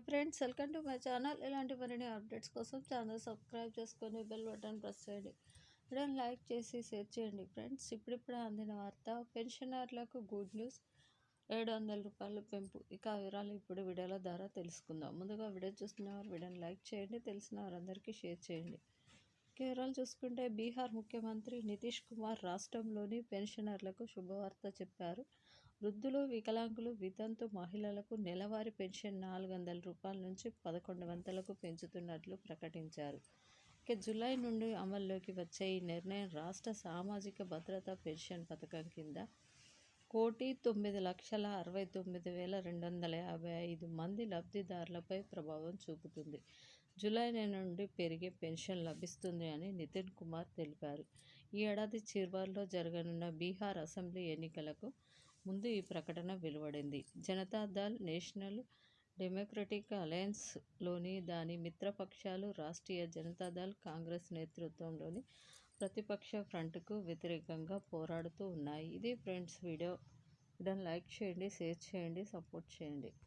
Hi friends welcome to my channel. ఇలాంటి మరిన్ని updates కోసం ఛానల్ సబ్స్క్రైబ్ చేసుకొని బెల్ బటన్ ప్రెస్ చేయండి. వీడియోని లైక్ చేసి షేర్ చేయండి ఫ్రెండ్స్. ఇప్పుడిప్పుడే అందిన వార్త పెన్షనర్లకు గుడ్ న్యూస్ ఏడు వందల రూపాయలు పెంపు. ఇక వివరాలు ఇప్పుడు వీడియోల ద్వారా తెలుసుకుందాం. ముందుగా వీడియో చూస్తున్న వారు వీడియోని లైక్ చేయండి తెలిసిన వారందరికీ షేర్ చేయండి. వివరాలు చూసుకుంటే బీహార్ ముఖ్యమంత్రి నితీష్ కుమార్ రాష్ట్రంలోని పెన్షనర్లకు శుభవార్త చెప్పారు. వృద్ధులు వికలాంగులు వితంతు మహిళలకు నెలవారీ పెన్షన్ నాలుగు వందల రూపాయల నుంచి పదకొండు వందలకు పెంచుతున్నట్లు ప్రకటించారు. ఇక జూలై నుండి అమల్లోకి వచ్చే ఈ నిర్ణయం రాష్ట్ర సామాజిక భద్రతా పెన్షన్ పథకం కింద కోటి తొమ్మిది లక్షల అరవై తొమ్మిది వేల రెండు వందల యాభై ఐదు మంది లబ్ధిదారులపై ప్రభావం చూపుతుంది. జూలై నెల నుండి పెరిగే పెన్షన్ లభిస్తుంది అని నితిన్ కుమార్ తెలిపారు. ఈ ఏడాది చివరిలో జరగనున్న బీహార్ అసెంబ్లీ ఎన్నికలకు ముందు ఈ ప్రకటన వెలువడింది. జనతాదళ్ నేషనల్ డెమోక్రటిక్ అలయన్స్లోని దాని మిత్రపక్షాలు రాష్ట్రీయ జనతాదళ్ కాంగ్రెస్ నేతృత్వంలోని ప్రతిపక్ష ఫ్రంట్కు వ్యతిరేకంగా పోరాడుతూ ఉన్నాయి. ఇది ఫ్రెండ్స్ వీడియో. వీడియోని లైక్ చేయండి షేర్ చేయండి సపోర్ట్ చేయండి.